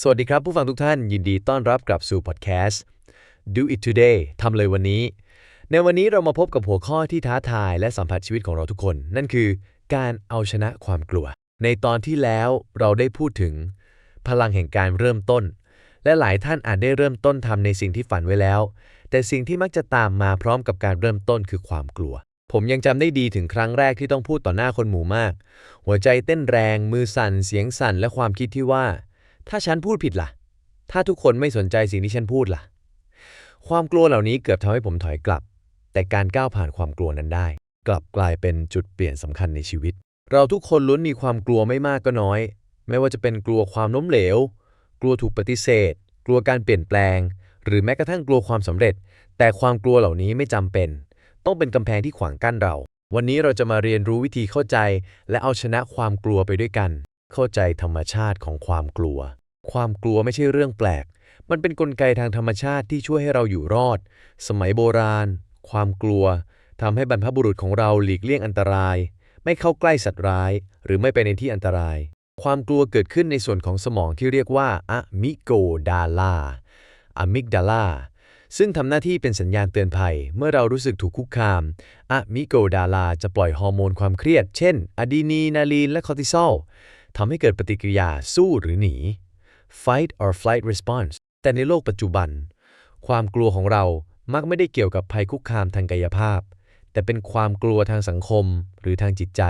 สวัสดีครับผู้ฟังทุกท่านยินดีต้อนรับกลับสู่พอดแคสต์ Do it today ทำเลยวันนี้ ในวันนี้เรามาพบกับหัวข้อที่ท้าทายและสัมผัสชีวิตของเราทุกคน นั่นคือการเอาชนะความกลัว ในตอนที่แล้วเราได้พูดถึง พลังแห่งการเริ่มต้น และหลายท่านอาจได้เริ่มต้นทำในสิ่งที่ฝันไว้แล้ว แต่สิ่งที่มักจะตามมาพร้อมกับการเริ่มต้นคือความกลัว ผมยังจำได้ดีถึงครั้งแรกที่ต้องพูดต่อหน้าคนหมู่มาก หัวใจเต้นแรง มือสั่นเสียงสั่นและความคิดที่ว่า ถ้าฉันพูดผิดล่ะ ถ้าทุกคนไม่สนใจสิ่งที่ฉันพูดล่ะ ความกลัวเหล่านี้เกือบทำให้ผมถอยกลับ แต่การก้าวผ่านความกลัวนั้นได้ กลับกลายเป็นจุดเปลี่ยนสำคัญในชีวิต เราทุกคนล้วนมีความกลัวไม่มากก็น้อย ไม่ว่าจะเป็นกลัวความล้มเหลว กลัวถูกปฏิเสธ กลัวการเปลี่ยนแปลง หรือแม้กระทั่งกลัวความสำเร็จ แต่ความกลัวเหล่านี้ไม่จำเป็น ต้องเป็นกำแพงที่ขวางกั้นเราวันนี้เราจะมาเรียนรู้วิธีเข้าใจ และเอาชนะความกลัวไปด้วยกัน เข้าใจธรรมชาติของความกลัว ความกลัวไม่ใช่เรื่องแปลก มันเป็นนกลไกทางธรรมชาติที่ช่วยให้เราอยู่รอด สมัยโบราณ ความกลัวทำให้บรรพบุรุษของเราหลีกเลี่ยงอันตราย ไม่เข้าใกล้สัตว์ร้าย หรือไม่ไปในที่อันตราย ความกลัวเกิดขึ้นในส่วนของสมองที่เรียกว่าอะมิโกดาลาอะมิกดาลาซึ่งทำหน้าที่เป็นสัญญาณเตือนภัย เมื่อเรารู้สึกถูกคุกคามอะมิโกดาลาจะปล่อยฮอร์โมนความเครียด เช่นอะดีนีนาลีนและคอร์ติซอล ทำให้เกิดปฏิกิริยาสู้หรือหนี fight or flight response แต่ในโลกปัจจุบัน ความกลัวของเรามักไม่ได้เกี่ยวกับภัยคุกคามทางกายภาพ แต่เป็นความกลัวทางสังคมหรือทางจิตใจ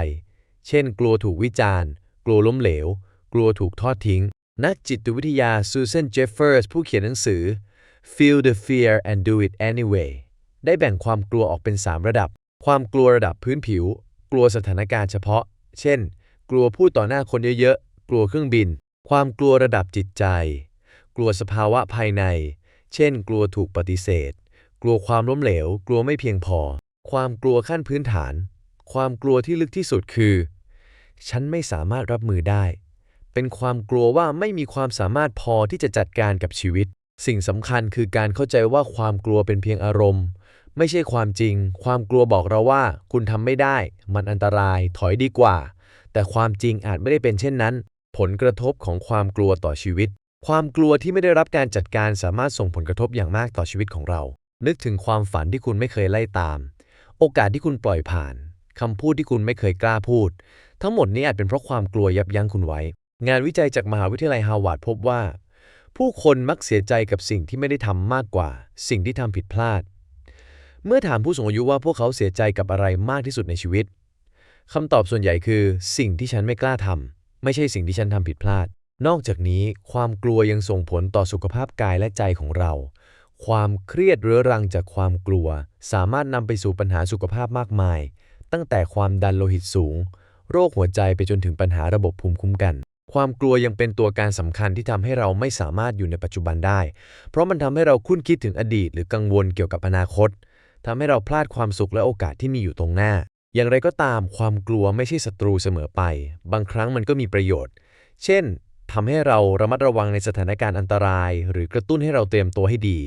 เช่น กลัวถูกวิจารณ์ กลัวล้มเหลว กลัวถูกทอดทิ้ง นักจิตวิทยาซูซนเจฟเฟอร์สผู้เขียนหนังสือ Feel the fear and do it anyway ได้แบ่งความกลัวออกเป็น 3 ระดับ ความกลัวระดับพื้นผิว กลัวสถานการณ์เฉพาะ เช่น กลัวพูดต่อหน้าคนเยอะๆ กลัวเครื่องบิน ความกลัวระดับจิตใจ กลัวสภาวะภายใน เช่น กลัวถูกปฏิเสธ กลัวความล้มเหลว กลัวไม่เพียงพอ ความกลัวขั้นพื้นฐาน ความกลัวที่ลึกที่สุดคือ ฉันไม่สามารถรับมือได้ เป็นความกลัวว่าไม่มีความสามารถพอที่จะจัดการกับชีวิต สิ่งสำคัญคือการเข้าใจว่าความกลัวเป็นเพียงอารมณ์ไม่ใช่ความจริง ความกลัวบอกเราว่า คุณทำไม่ได้ มันอันตราย ถอยดีกว่า แต่ความจริงอาจไม่ได้เป็นเช่นนั้น ผลกระทบของความกลัวต่อชีวิต ความกลัวที่ไม่ได้รับการจัดการสามารถส่งผลกระทบอย่างมากต่อชีวิตของเรา นึกถึงความฝันที่คุณไม่เคยไล่ตาม โอกาสที่คุณปล่อยผ่านคำพูดที่คุณไม่เคยกล้าพูด ทั้งหมดนี้อาจเป็นเพราะความกลัวยับยั้งคุณไว้ งานวิจัยจากมหาวิทยาลัยฮาวาดพบว่า ผู้คนมักเสียใจกับสิ่งที่ไม่ได้ทำมากกว่า สิ่งที่ทำผิดพลาด เมื่อถามผู้สูงอายุว่าพวกเขาเสียใจกับอะไรมากที่สุดในชีวิต คำตอบส่วนใหญ่คือ สิ่งที่ฉันไม่กล้าทำไม่ใช่สิ่งที่ฉันทำผิดพลาด นอกจากนี้ ความกลัวยังส่งผลต่อสุขภาพกายและใจของเรา ความเครียดเรื้อรังจากความกลัว สามารถนำไปสู่ปัญหาสุขภาพมากมาย ตั้งแต่ความดันโลหิตสูง โรคหัวใจไปจนถึงปัญหาระบบภูมิคุ้มกันความกลัวยังเป็นตัวการสำคัญที่ทำให้เราไม่สามารถอยู่ในปัจจุบันได้ เพราะมันทำให้เราคุ้นคิดถึงอดีต หรือกังวลเกี่ยวกับอนาคตทำให้เราพลาดความสุขและโอกาสที่มีอยู่ตรงหน้า อย่างไรก็ตามความกลัวไม่ใช่ศัตรูเสมอไป บางครั้งมันก็มีประโยชน์ เช่นทำให้เราระมัดระวังในสถานการณ์อันตราย หรือกระตุ้นให้เราเตรียมตัวให้ดี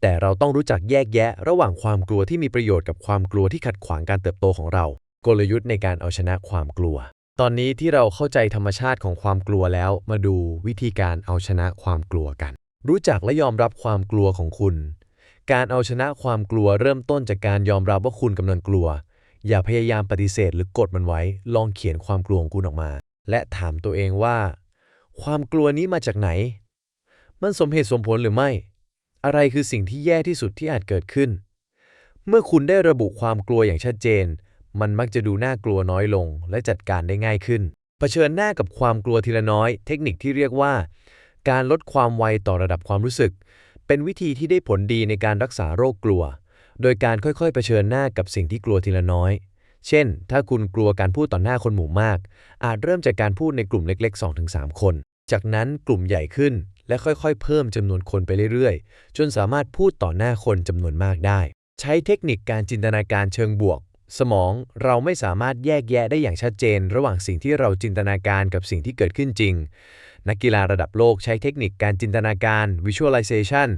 แต่เราต้องรู้จักแยกแยะ ระหว่างความกลัวที่มีประโยชน์กับความกลัวที่ขัดขวางการเติบโตของเรา กลยุทธ์ในการเอาชนะความกลัว ตอนนี้ที่เราเข้าใจธรรมชาติของความกลัวแล้ว มาดูวิธีการเอาชนะความกลัวกัน รู้จักและยอมรับความกลัวของคุณ การเอาชนะความกลัวเริ่มต้นจากการยอมรับว่าคุณกำลังกลัว อย่าพยายามปฏิเสธหรือกดมันไว้ ลองเขียนความกลัวของคุณออกมา และถามตัวเองว่า ความกลัวนี้มาจากไหน มันสมเหตุสมผลหรือไม่ อะไรคือสิ่งที่แย่ที่สุดที่อาจเกิดขึ้น เมื่อคุณได้ระบุความกลัวอย่างชัดเจน มันมักจะดูน่ากลัวน้อยลง และจัดการได้ง่ายขึ้น เผชิญหน้ากับความกลัวทีละน้อย เทคนิคที่เรียกว่า การลดความไวต่อระดับความรู้สึก เป็นวิธีที่ได้ผลดีในการรักษาโรคกลัว โดยการค่อยๆเผชิญหน้ากับสิ่งที่กลัวทีละน้อย เช่น ถ้าคุณกลัวการพูดต่อหน้าคนหมู่มาก อาจเริ่มจากการพูดในกลุ่มเล็ก ๆ 2-3 คน จากนั้นกลุ่มใหญ่ขึ้นและค่อยๆ เพิ่มจำนวนคนไปเรื่อยๆ จนสามารถพูดต่อหน้าคนจำนวนมากได้ ใช้เทคนิคการจินตนาการเชิงบวก สมองเราไม่สามารถแยกแยะได้อย่างชัดเจน ระหว่างสิ่งที่เราจินตนาการกับสิ่งที่เกิดขึ้นจริง นักกีฬาระดับโลกใช้เทคนิคการจินตนาการ visualization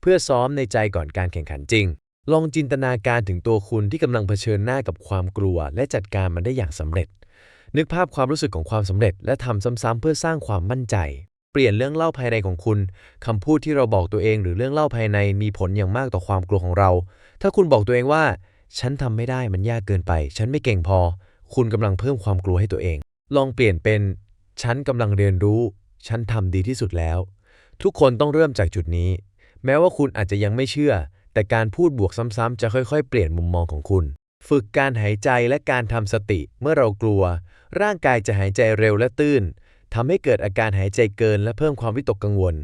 เพื่อซ้อมในใจก่อนการแข่งขันจริง ลองจินตนาการถึงตัวคุณที่กำลังเผชิญหน้ากับความกลัว และจัดการมันได้อย่างสำเร็จ นึกภาพความรู้สึกของความสำเร็จ และทำซ้ำๆเพื่อสร้างความมั่นใจ เปลี่ยนเรื่องเล่าภายในของคุณคำพูดที่เราบอกตัวเอง หรือเรื่องเล่าภายในมีผลอย่างมากต่อความกลัวของเรา ถ้าคุณบอกตัวเองว่า ฉันทำไม่ได้มันยากเกินไป ฉันไม่เก่งพอ คุณกำลังเพิ่มความกลัวให้ตัวเอง ลองเปลี่ยนเป็น ฉันกำลังเรียนรู้ ฉันทำดีที่สุดแล้ว ทุกคนต้องเริ่มจากจุดนี้ แม้ว่าคุณอาจจะยังไม่เชื่อ แต่การพูดบวกซ้ำๆจะค่อยๆ เปลี่ยนมุมมองของคุณ ฝึกการหายใจและการทำสติ เมื่อเรากลัว ร่างกายจะหายใจเร็วและตื้นทำให้เกิดอาการหายใจเกินและเพิ่มความวิตกกังวล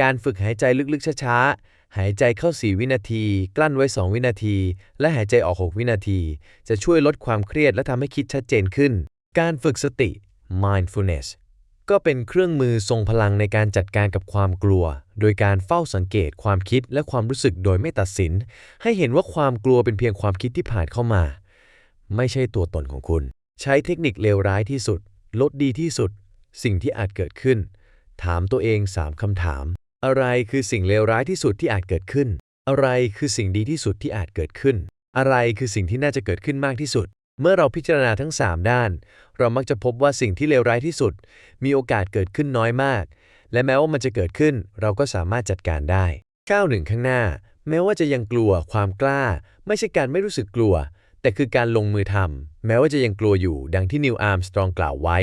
การฝึกหายใจลึกๆ ช้าๆ หายใจเข้า 4 วินาที กลั้นไว้ 2 วินาที และหายใจออก 6 วินาที จะช่วยลดความเครียดและทำให้คิดชัดเจนขึ้น การฝึกสติ mindfulness ก็เป็นเครื่องมือทรงพลังในการจัดการกับความกลัว โดยการเฝ้าสังเกตความคิดและความรู้สึกโดยไม่ตัดสิน ให้เห็นว่าความกลัวเป็นเพียงความคิดที่ผ่านเข้ามา ไม่ใช่ตัวตนของคุณ ใช้เทคนิคเลวร้ายที่สุด ลดดีที่สุด สิ่งที่อาจเกิดขึ้น ถามตัวเอง 3คำถาม อะไรคือสิ่งเลวร้ายที่สุดที่อาจเกิดขึ้น อะไรคือสิ่งดีที่สุดที่อาจเกิดขึ้น อะไรคือสิ่งที่น่าจะเกิดขึ้นมากที่สุด เมื่อเราพิจารณาทั้ง 3 ด้าน เรามักจะพบว่าสิ่งที่เลวร้ายที่สุด มีโอกาสเกิดขึ้นน้อยมาก และแม้ว่ามันจะเกิดขึ้น เราก็สามารถจัดการได้ก้าวหนึ่งข้างหน้า แม้ว่าจะยังกลัวความกล้า ไม่ใช่การไม่รู้สึกกลัว แต่คือการลงมือทำแม้ว่าจะยังกลัวอยู่ดังที่นิวอาร์มสตรองกล่าวไว้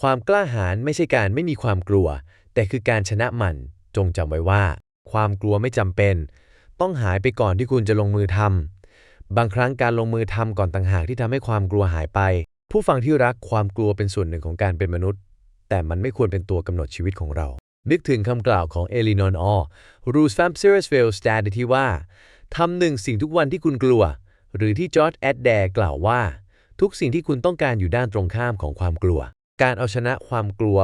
ความกล้าหาญไม่ใช่การไม่มีความกลัว แต่คือการชนะมัน จงจำไว้ว่า ความกลัวไม่จำเป็น ต้องหายไปก่อนที่คุณจะลงมือทำ บางครั้งการลงมือทำก่อนต่างหากที่ทำให้ความกลัวหายไป ผู้ฟังที่รักความกลัวเป็นส่วนหนึ่งของการเป็นมนุษย์ แต่มันไม่ควรเป็นตัวกำหนดชีวิตของเรา นึกถึงคำกล่าวของเอลินอนอรูสแฟมเซอร์สเฟลสแตดที่ว่าทำหนึ่งสิ่งทุกวันที่คุณกลัว หรือที่จอร์จแอดแดร์กล่าวว่า ทุกสิ่งที่คุณต้องการอยู่ด้านตรงข้ามของความกลัว การเอาชนะความกลัว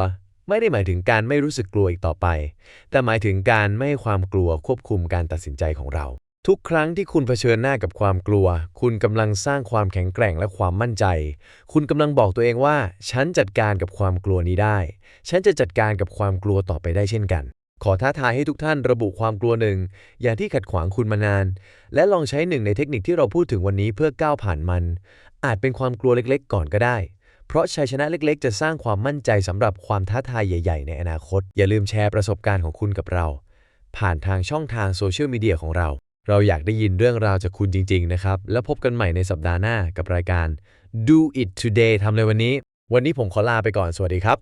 ไม่ได้หมายถึงการไม่รู้สึกกลัวอีกต่อไป แต่หมายถึงการไม่ให้ความกลัวควบคุมการตัดสินใจของเรา ทุกครั้งที่คุณเผชิญหน้ากับความกลัว คุณกำลังสร้างความแข็งแกร่งและความมั่นใจ คุณกำลังบอกตัวเองว่า ฉันจัดการกับความกลัวนี้ได้ ฉันจะจัดการกับความกลัวต่อไปได้เช่นกัน ขอท้าทายให้ทุกท่านระบุความกลัวหนึ่ง อย่างที่ขัดขวางคุณมานาน และลองใช้หนึ่งในเทคนิคที่เราพูดถึงวันนี้เพื่อก้าวผ่านมัน อาจเป็นความกลัวเล็กๆ ก่อนก็ได้ เพราะชัยชนะเล็กๆ จะสร้างความมั่นใจสำหรับความท้าทายใหญ่ ๆ ในอนาคต อย่าลืมแชร์ประสบการณ์ของคุณกับเรา ผ่านทางช่องทางโซเชียลมีเดียของเรา เราอยากได้ยินเรื่องราวจากคุณจริง ๆ นะครับ แล้วพบกันใหม่ในสัปดาห์หน้ากับรายการ Do It Today ทำเลยวันนี้ วันนี้ผมขอลาไปก่อน สวัสดีครับ